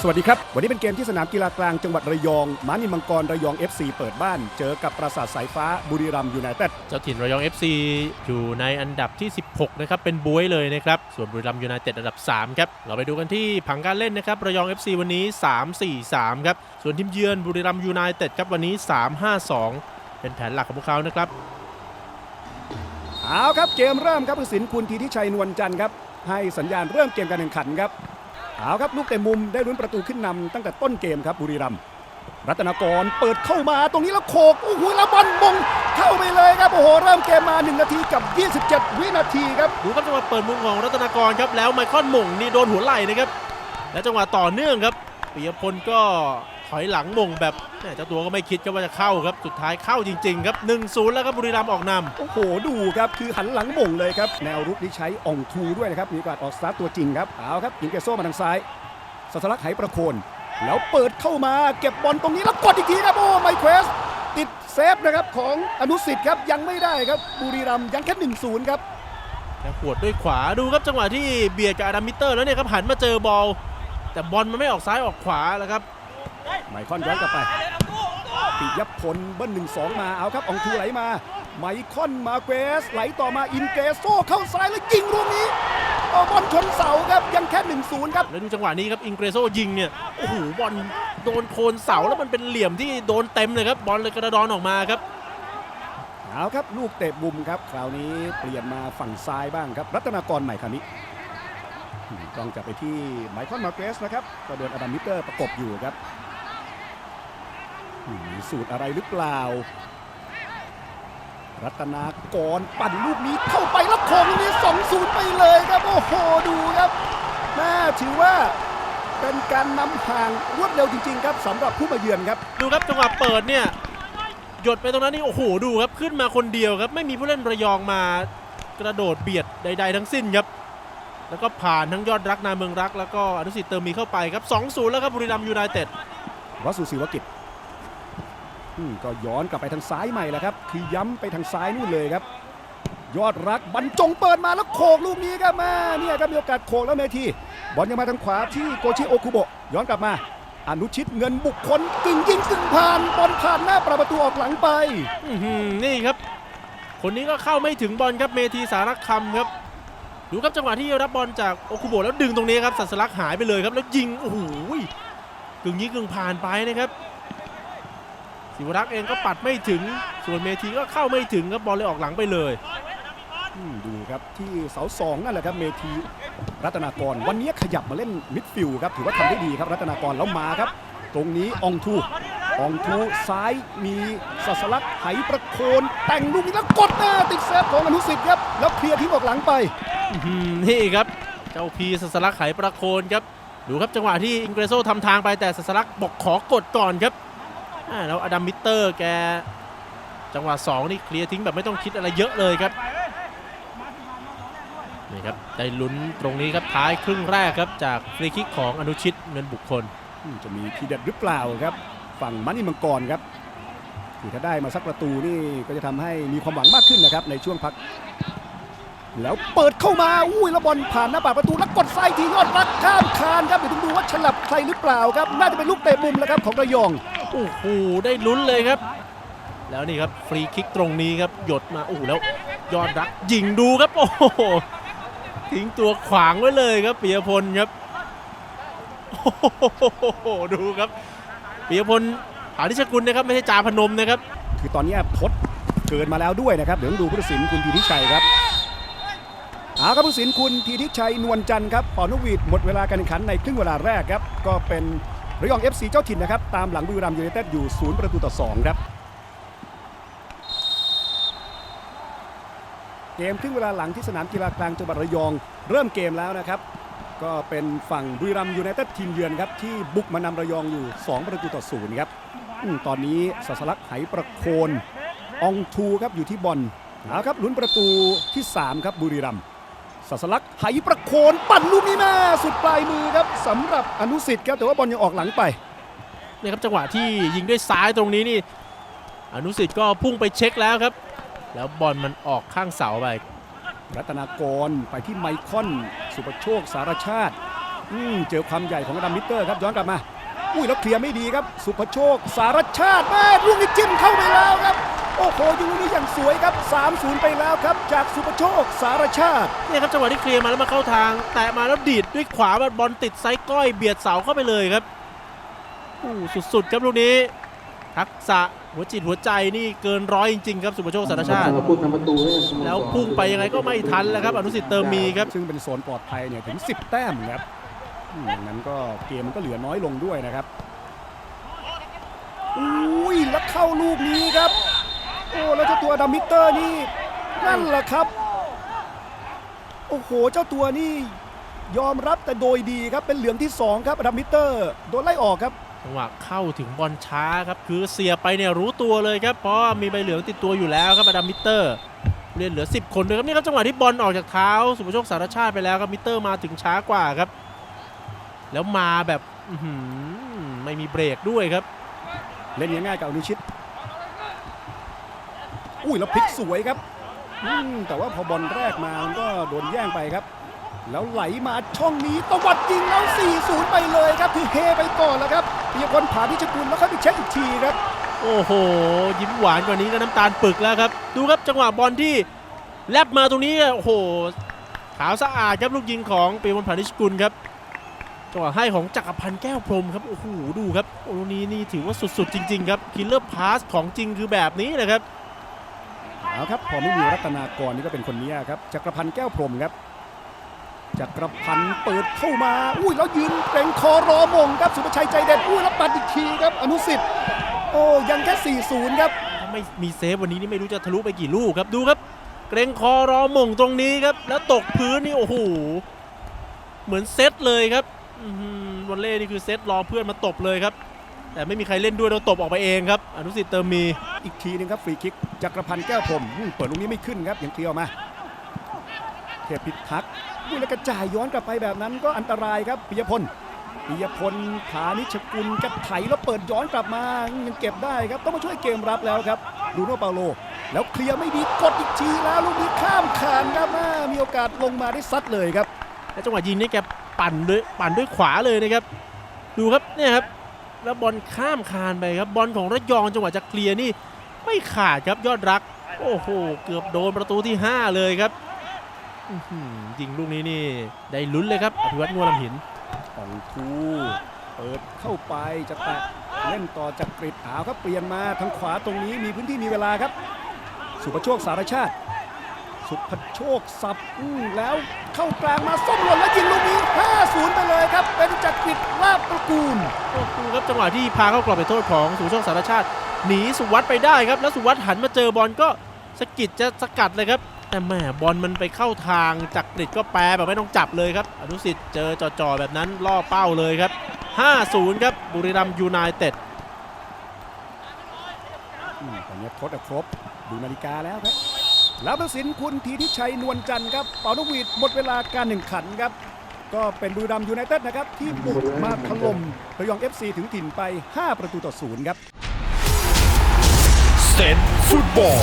สวัสดีครับ วันนี้เป็นเกมที่สนามกีฬากลางจังหวัดระยอง ม้านินมังกรระยอง FC เปิดบ้าน เจอกับปราสาทสายฟ้าบุรีรัมย์ยูไนเต็ด เจ้าถิ่นระยอง FC อยู่ในอันดับที่ 16 นะครับ เป็นบวยเลยนะครับ ส่วนบุรีรัมย์ยูไนเต็ดอันดับ 3 ครับ เราไปดูกันที่ผังการเล่นนะครับ ระยอง FC วันนี้ 3-4-3 ครับ ส่วนทีมเยือนบุรีรัมย์ยูไนเต็ดครับวันนี้ 3-5-2 เป็นแผนหลักของพวกเขานะครับ เอาครับเกมเริ่มครับผู้สินคุณทีทิชัยนวลจันทร์ครับให้สัญญาณเริ่มเกมการแข่งขันครับ เอาครับลูกเตะมุมได้ลุ้นประตูขึ้นนำตั้งแต่ต้นเกมครับบุรีรัมย์รัตนากรเปิดเข้ามาตรงนี้แล้วโขกโอ้โหแล้วบอลมงเข้าไปเลยครับโอ้โหเริ่มเกมมา 1 นาทีกับ 27 วินาทีครับดูครับจังหวะเปิดมุมของรัตนากรครับแล้วไมคอนมงนี่โดนหัวไหล่นะครับและจังหวะต่อเนื่องครับปิยพลก็ อยหลังหม่งแบบแหม่เจ้าตัวก็ไม่คิดครับว่าจะเข้าครับ สุดท้ายเข้าจริงๆครับ1-0แล้วครับบุรีรัมย์ออกนำโอ้โหดูครับคือหันหลังหม่งเลยครับแนวรุกที่ใช้อ่องทูด้วยนะครับมีโอกาสออกสตาร์ทตัวจริงครับเอาครับอินเกโซมาทางซ้ายสัสลักไหประโคน แล้วเปิดเข้ามาเก็บบอลตรงนี้แล้วกดอีกทีครับโอ้ไมเควสติดเซฟนะครับของอนุสิทธิ์ครับยังไม่ได้ครับบุรีรัมย์ยังแค่1 0ครับแล้วขวดด้วยขวาดูครับจังหวะที่เบียดกับอาดัมมิเตอร์แล้วเนี่ยครับหันมาเจอบอลแต่บอลมันไม่ออกซ้ายออกขวาแล้วครับ ไมคอนย้อนกลับไปปิยพลเบิ้ลหนึ่งสองมาเอาครับอองทูไหลมา ไมคอนมาเกสไหลต่อมาอินเกโซเข้าซ้ายแล้วยิงลูกนี้เอาบอลชนเสาครับยังแค่ 1 0 ครับ แล้วดูจังหวะนี้ครับอิงเกรโซยิงเนี่ยโอ้โหบอลโดนโคนเสาแล้วมันเป็นเหลี่ยมที่โดนเต็มเลยครับบอลเลยกระดอนออกมาครับเอาครับลูกเตะบุมครับ คราวนี้เปลี่ยนมาฝั่งซ้ายบ้างครับ รัตนากรใหม่คราวนี้อืมต้องจับไปที่ไมคอนมาเกสนะครับก็โดนอดัมมิเตอร์ประกบอยู่ครับอื มมีสูตรอะไรหรือเปล่า รัตนากรปั่นลูกนี้เข้าไปแล้วโค้งลูกนี้2 0ไปเลยครับ โอ้โห ดูครับน่าถือว่าเป็นการนำห่างรวดเร็วจริง ๆ ครับสำหรับผู้มาเยือนครับ ดูครับจังหวะเปิดเนี่ยหยดไปตรงนั้นนี่โอ้โหดูครับขึ้นมาคนเดียวครับ ไม่มีผู้เล่นระยองมากระโดดเบียดใด ๆ ทั้งสิ้นครับ แล้วก็ผ่านทั้งยอดรักนาเมืองรัก แล้วก็อนุสิทธิ์เติมมีเข้าไปครับ 2-0 แล้วครับบุรีรัมย์ยูไนเต็ดวสุศิวกิจอืม ก็ย้อนกลับไปทางซ้ายใหม่แหละครับ คือย้ำไปทางซ้ายนู่นเลยครับ ยอดรักบรรจงเปิดมาแล้วโขกลูกนี้ครับมาเนี่ยครับมีโอกาสโขกแล้วเมทีบอลยังมาทางขวาที่โกชิโอคุโบะย้อนกลับมา อนุชิตเงินบุคคลกึ่งยิงกึ่งผ่านบอลผ่านหน้าประตูออกหลังไปนี่ครับ คนนี้ก็เข้าไม่ถึงบอลครับเมธีสารคำครับดูครับจังหวะที่รับบอลจากโอคุโบะแล้วดึงตรงนี้ครับสัสลักหายไปเลยครับแล้วยิงโอ้โหกึ่งยิงกึ่งผ่านไปนะครับ ศิวรักษ์เองก็ปัดไม่ถึง ส่วนเมธีก็เข้าไม่ถึงครับบอลเลยออกหลังไปเลยอืมดูครับที่เสาสองนั่นแหละครับเมทีรัตนากร วันนี้ขยับมาเล่นมิดฟิลด์ครับถือว่าทำได้ดีครับรัตนากรแล้วมาครับ ตรงนี้อองทูอองทูซ้ายมีสัสลักไหประโคนแต่งลูกนี้แล้วกดหน้าติดเซฟของอนุสิทธิ์ครับแล้วเคลียร์ทิ้งออกหลังไปอื้อหือนี่ครับเจ้าพีสัสลักไขประโคนครับดูครับจังหวะที่อิงเกรโซทำทางไปแต่สัสลักบอกขอกดก่อนครับอ่า แล้วอดัมมิเตอร์แก จังหวะ2นี่เคลียร์ทิ้งแบบไม่ต้องคิดอะไรเยอะเลยครับนี่ครับได้ลุ้นตรงนี้ครับท้ายครึ่งแรกครับจากฟรีคิกของอนุชิตเงินบุคคล จะมีทีเด็ดหรือเปล่าครับ ฝั่งมันนี่มังกรครับคือถ้าได้มาสักประตูนี่ก็จะทำให้มีความหวังมากขึ้นนะครับในช่วงพัก แล้วเปิดเข้ามาอุ้ยแล้วบอลผ่านหน้าปากประตูแล้วกดไซทียอดรักข้ามคานครับเดี๋ยวต้องดูว่าฉลับใครหรือเปล่าครับ น่าจะเป็นลูกเตะมุมแล้วครับของระยอง โอ้โหได้ลุ้นเลยครับ แล้วนี่ครับฟรีคิกตรงนี้ครับหยดมาโอ้โหแล้วยอดรักยิงดูครับ โอ้โหทิ้งตัวขวางไว้เลยครับปิยพลครับโอ้โหดูครับปิยพลผานิชกุลนะครับไม่ใช่จาพนมนะครับ คือตอนนี้ทดเกินมาแล้วด้วยนะครับ เดี๋ยวดูผู้ตัดสินคุณทีทิชัยครับอาครับผู้ตัดสินคุณทีทิชัยนวลจันทร์ครับปอนุวีดหมดเวลาการแข่งขันในครึ่งเวลาแรกครับ ก็เป็น ระยอง FC เจ้าถิ่นนะครับ ตามหลังบุรีรัมย์ยูไนเต็ดอยู่ 0 ประตูต่อ 2 ครับ เกมครึ่งเวลาหลังที่สนามกีฬากลางจังหวัดระยอง เริ่มเกมแล้วนะครับ ก็เป็นฝั่งบุรีรัมย์ยูไนเต็ดทีมเยือนครับ ที่บุกมานำระยองอยู่ 2 ประตูต่อศูนย์ครับตอนนี้สัสลักไหประโคนอองทูครับอยู่ที่บอลเอาครับลุ้นประตูที่ 3 ครับบุรีรัมย์ สัสลักไหประโคนปั่นลูกนี้แม่สุดปลายมือครับสำหรับอนุสิทธิ์ครับแต่ว่าบอลยังออกหลังไปนี่ครับจังหวะที่ยิงด้วยซ้ายตรงนี้นี่ อนุสิทธิ์ก็พุ่งไปเช็คแล้วครับ แล้วบอลมันออกข้างเสาไป รัตนากรไปที่ไมคอน สุประโชคสารชาติอืมเจอความใหญ่ของอดัมมิเตอร์ครับย้อนกลับมา อุ้ยแล้วเคลียร์ไม่ดีครับ สุภโชคสารชาติแม่ลูกนี้จิ้มเข้าไปแล้วครับ โอ้โหยิงลูกนี้อย่างสวยครับ 3-0 ไปแล้วครับ จากสุภโชคสารชาติ เนี่ยครับจังหวะที่เคลียร์มาแล้วมาเข้าทาง แตะมาแล้วดีดด้วยขวาบอลติดไซส์ก้อยเบียดเสาเข้าไปเลยครับอู้สุดๆครับลูกนี้ ทักษะหัวจิตหัวใจนี่เกินร้อยจริงๆครับสุภโชคสารชาติ พูดนำประตูให้สโมสรแล้วพุ่งไปยังไงก็ไม่ทันแล้วครับอนุสิทธิ์เติมมีครับ ซึ่งเป็นโซนปลอดภัยเนี่ยถึง 10 แต้มครับอืมอย่างนั้นก็เกมมันก็เหลือน้อยลงด้วยนะครับอุ้ยแล้วเข้าลูกนี้ครับ โอ้แล้วเจ้าตัวอดัมมิเตอร์นี่นั่นแหละครับ โอ้โหเจ้าตัวนี่ยอมรับแต่โดยดีครับเป็นเหลืองที่สองครับอดัมมิเตอร์โดนไล่ออกครับจังหวะเข้าถึงบอลช้าครับคือเสียไปเนี่ยรู้ตัวเลยครับเพราะมีใบเหลืองติดตัวอยู่แล้วครับอดัมมิเตอร์เรียนเหลือ 10 คนด้วยครับนี่ครับจังหวะที่บอลออกจากเท้า สุภโชคสารชาติไปแล้วครับมิเตอร์มาถึงช้ากว่าครับ แล้วมาแบบอื้อหือไม่มีเบรกด้วยครับ เล่นง่ายๆกับอนุชิต อุ้ยแล้วพลิกสวยครับแต่ว่าพอบอลแรกมามันก็โดนแย่งไปครับ แล้วไหลมาช่องนี้ตวัดยิงแล้ว 4-0 ไปเลยครับคือเฮไปก่อนแล้วครับปียพลผานิชกุลแล้วค่อยไปเช็คอีกทีครับ โอ้โห ยิ้มหวานกว่านี้ก็น้ำตาลปึกแล้วครับ ดูครับจังหวะบอลที่แลบมาตรงนี้โอ้โหขาวสะอาดครับลูกยิงของปีมลผานิชกุลครับจังหวะให้ของจักรพันธ์แก้วพรมครับโอ้โหดูครับโอ้นี้นี่ถือว่าสุดๆ จริง ๆ ครับคิลเลอร์พาสของจริงคือแบบนี้นะครับ เอาครับพอไม่มีรัตนากรนี่ก็เป็นคนนี้ครับจักรพันธ์แก้วพรมครับจักรพันธ์เปิดเข้ามา อุ้ยแล้วยืนเกรงคอรอมงครับสุภชัยใจเด็ดอุ้ยแล้วปัดอีกทีครับอนุสิทธิ์โอ้ยังแค่ 4-0 ครับถ้าไม่มีเซฟวันนี้นี่ไม่รู้จะทะลุไปกี่ลูกครับดูครับ เกรงคอรอมงตรงนี้ครับ แล้วตกพื้นนี่โอ้โหเหมือนเซตเลยครับวอลเล่นี่คือเซตรอเพื่อนมาตบเลยครับ แต่ไม่มีใครเล่นด้วยเราตบออกไปเองครับ อนุสิทธิ์เติมมี อีกทีหนึงครับฟรีคิกจักรพันธ์แก้วพรหมอืมเปิดลูกนี้ไม่ขึ้นครับยังเคลียร์ออกมาเทพพิทักษ์อุ้ยแล้วกระจ่ายย้อนกลับไปแบบนั้นก็อันตรายครับปิยพลปิยพลผานิชกุลกระไถแล้วเปิดย้อนกลับมายังเก็บได้ครับต้องมาช่วยเกมรับแล้วครับดูโนเปาโล แล้วเคลียร์ไม่ดีกดอีกทีแล้วลูกนี้ข้ามคานครับอ่ามีโอกาสลงมาได้ซัดเลยครับและจังหวะยิงนี่แกปั่นด้วยปั่นด้วยขวาเลยนะครับ ดูครับเนี่ยครับ แล้วบอลข้ามคานไปครับบอลของระยองจังหวะจะเคลียร์นี่ไม่ขาดครับยอดรัก โอ้โหเกือบโดนประตูที่ 5 เลยครับยิงลูกนี้นี่ได้ลุ้นเลยครับอภิวัตงวลำหินของทูเปิดเข้าไปจะแตะเล่นต่อจากกริดอาวครับเปลี่ยนมาทางขวาตรงนี้มีพื้นที่มีเวลาครับ สุภโชคสารชาติ สุภโชคสับอื้อแล้วเข้ากลางมาส้มหล่นแล้วยิงลูกนี้ 5-0 ไปเลยครับ เป็นจากกริดลาบตระกูลโอ้โหครับจังหวะที่พาเข้ากรอบไปโทษของสุโชคสารชาติ หนีสุวัสด์ไปได้ครับ แล้วสุวัสด์หันมาเจอบอลก็สะกิดจะสกัดเลยครับ แต่แหมบอลมันไปเข้าทางจากกริดก็แปรแบบไม่ต้องจับเลยครับ อนุสิทธิ์เจอจ่อๆแบบนั้นล่อเป้าเลยครับ 5-0 ครับบุรีรัมย์ยูไนเต็ดอืมตอนนี้ทดอะครบดูนาฬิกาแล้วครับ แล้วประสินคุณทีทิชัยนวลจันทร์ครับเป่านกหวีดหมดเวลาการแข่งขันครับ ก็เป็นบุรีรัมย์ยูไนเต็ดนะครับ ที่บุกมาถล่มระยอง FC ถึงถิ่นไป 5 ประตูต่อศูนย์ครับ เซนฟุตบอล